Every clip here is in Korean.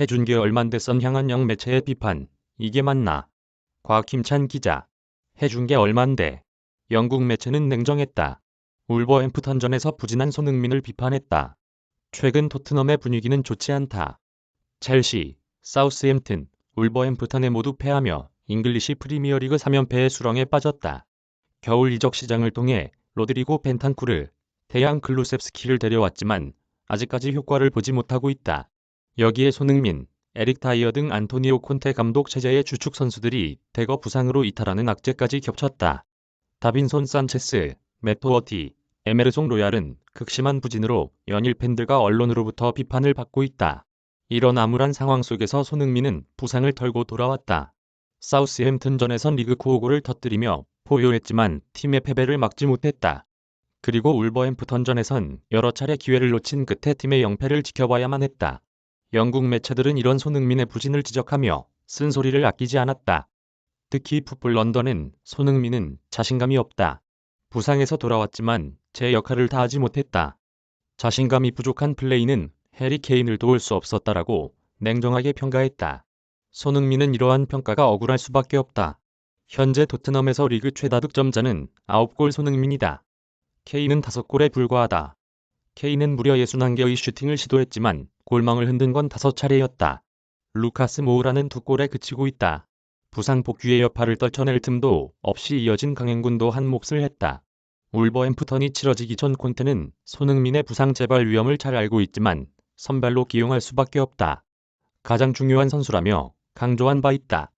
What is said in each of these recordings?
해준 게 얼만데 선 향한 영 매체의 비판. 이게 맞나? 곽힘찬 기자. 해준 게 얼만데. 영국 매체는 냉정했다. 울버햄프턴전에서 부진한 손흥민을 비판했다. 최근 토트넘의 분위기는 좋지 않다. 첼시, 사우스햄튼, 울버햄프턴에 모두 패하며 잉글리시 프리미어리그 3연패의 수렁에 빠졌다. 겨울 이적 시장을 통해 로드리고 벤탄쿠르, 태양 클루셉스키를 데려왔지만 아직까지 효과를 보지 못하고 있다. 여기에 손흥민, 에릭 타이어 등 안토니오 콘테 감독 체제의 주축 선수들이 대거 부상으로 이탈하는 악재까지 겹쳤다. 다빈손 산체스, 메토어티, 에메르송 로얄은 극심한 부진으로 연일 팬들과 언론으로부터 비판을 받고 있다. 이런 암울한 상황 속에서 손흥민은 부상을 털고 돌아왔다. 사우스햄튼전에선 리그 코오고를 터뜨리며 포효했지만 팀의 패배를 막지 못했다. 그리고 울버햄프턴전에선 여러 차례 기회를 놓친 끝에 팀의 영패를 지켜봐야만 했다. 영국 매체들은 이런 손흥민의 부진을 지적하며 쓴소리를 아끼지 않았다. 특히 풋볼 런던은 손흥민은 자신감이 없다. 부상에서 돌아왔지만 제 역할을 다하지 못했다. 자신감이 부족한 플레이는 해리 케인을 도울 수 없었다라고 냉정하게 평가했다. 손흥민은 이러한 평가가 억울할 수밖에 없다. 현재 토트넘에서 리그 최다 득점자는 9골 손흥민이다. 케인은 5골에 불과하다. 케인은 무려 61개의 슈팅을 시도했지만 골망을 흔든 건 5차례였다. 루카스 모우라는 2골에 그치고 있다. 부상 복귀의 여파를 떨쳐낼 틈도 없이 이어진 강행군도 한 몫을 했다. 울버햄프턴이 치러지기 전 콘테는 손흥민의 부상 재발 위험을 잘 알고 있지만 선발로 기용할 수밖에 없다. 가장 중요한 선수라며 강조한 바 있다.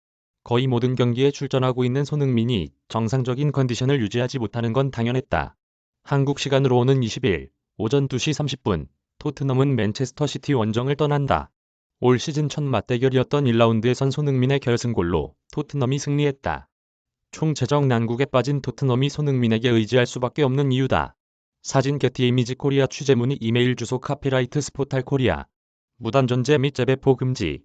거의 모든 경기에 출전하고 있는 손흥민이 정상적인 컨디션을 유지하지 못하는 건 당연했다. 한국 시간으로 오는 20일 오전 2시 30분 토트넘은 맨체스터 시티 원정을 떠난다. 올 시즌 첫 맞대결이었던 1라운드에선 손흥민의 결승골로 토트넘이 승리했다. 총 재정 난국에 빠진 토트넘이 손흥민에게 의지할 수밖에 없는 이유다. 사진 게티 이미지 코리아 취재문의 이메일 주소 카피라이트 스포탈 코리아 무단 존재 및 재배포 금지